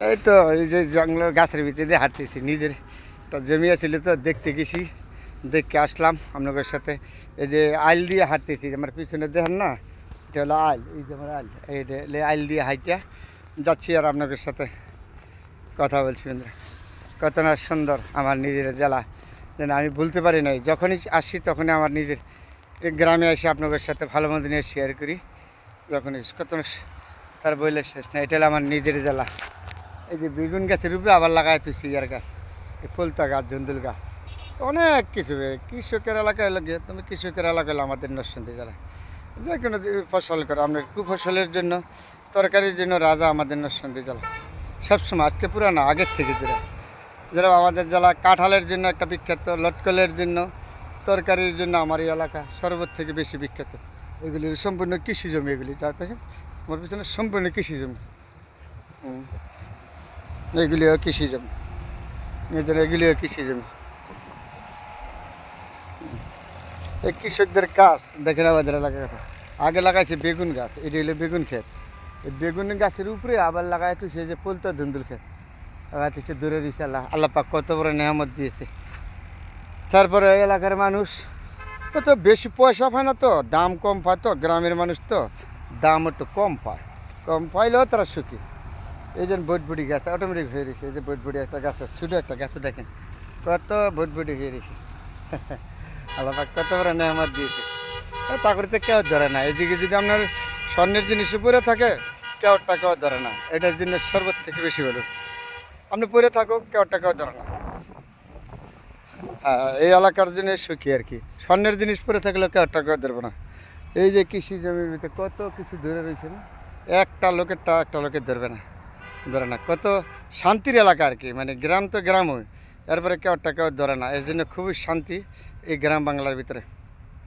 এই তো, এই যে জঙ্গলের গাছের ভিতরে দিয়ে হাঁটতেছি, নিজের তো জমি আছিল তো দেখতে গেছি, দেখে আসলাম আপনাদের সাথে। এই যে আইল দিয়ে হাঁটতেছি, আমার পিছনে দেখেন না? এটা হলো আইল, এই যে আমার আইল হলো আইল দিয়ে হাইটা যাচ্ছি আর আপনাদের সাথে কথা বলছি বন্ধুরা। কত না সুন্দর আমার নিজের জেলা যেন আমি ভুলতে পারি নাই। যখনই আসি তখনই আমার নিজের এই গ্রামে এসে আপনাদের সাথে ভালো মন্দ নিয়ে শেয়ার করি। যখনই, কত তার বইলে শেষ না এটা হলো আমার নিজের জেলা এই যে বেগুন গাছের উপরে আবার লাগাই তুই সিয়ার গাছ, এই ফুলতা গাছ, ধুন্দুল গাছ। অনেক কিছু। কৃষকের এলাকায় লাগে তুমি কৃষকের এলাকায় আমাদের নরসিংদী জেলা যে কোনো ফসল করে, আমরা কুফসলের জন্য, তরকারির জন্য রাজা আমাদের নরসিংদী জেলা। সবসময়, আজকে পুরানো আগের থেকে যেটা যেরকম আমাদের জেলা কাঁঠালের জন্য একটা বিখ্যাত, লটকলের জন্য, তরকারির জন্য আমার এই এলাকা সর্বত থেকে বেশি বিখ্যাত। এগুলি সম্পূর্ণ কৃষি জমি এগুলি যা দেখেন আমার পিছনে সম্পূর্ণ কৃষি জমি। এগুলিও কৃষি জমি। এদের এগুলিও কৃষি জমি। এই কৃষকদের কাজ দেখেন আমাদের এলাকার আগে লাগাইছে বেগুন গাছ, এটি হলো বেগুন ক্ষেত। এই বেগুন গাছের উপরে আবার লাগাইতো সে যে পলতা ধুন্দুল ক্ষেত। লাগাইতেছে দূরে দিছে আল্লাহ আল্লাহ পাক কত বড় নেহামত দিয়েছে। তারপরে এলাকার মানুষ তো বেশি পয়সা পায় না তো? দাম কম পায় তো? গ্রামের মানুষ তো দাম একটু কম পায়। কম পাইলেও তারা সুখী। এই যে বটবুটি গাছ অটোমেটিক হয়ে রয়েছে। এই যে বটবুটি একটা গাছ ছোটো একটা গাছ দেখেন, কত বটবুটি হয়ে রয়েছে। আল্লাহ পাক কত বড় নেহামত দিয়েছে। এ তা করতে কেউ ধরে না, এদিকে যদি আপনার স্বর্ণের জিনিস পরে থাকে কেউ টাকাও ধরে না। এটার জন্য সর্বত থেকে বেশি ভালো আপনি পরে থাকুক কেউ টাকাও ধরে না। হ্যাঁ এই এলাকার জন্য সুখী আর কি। স্বর্ণের জিনিস পরে থাকলেও কেউ টাকাও ধরবে না। এই যে কৃষি জমির ভিতরে কত কিছু ধরে রয়েছে না? একটা লোকের তা একটা লোকের ধরবে না। ধরে না, কত শান্তির এলাকা আর কি মানে গ্রাম তো গ্রামই, এরপরে কেউ একটা কেউ ধরে না, এর জন্য খুবই শান্তি এই গ্রাম বাংলার ভিতরে।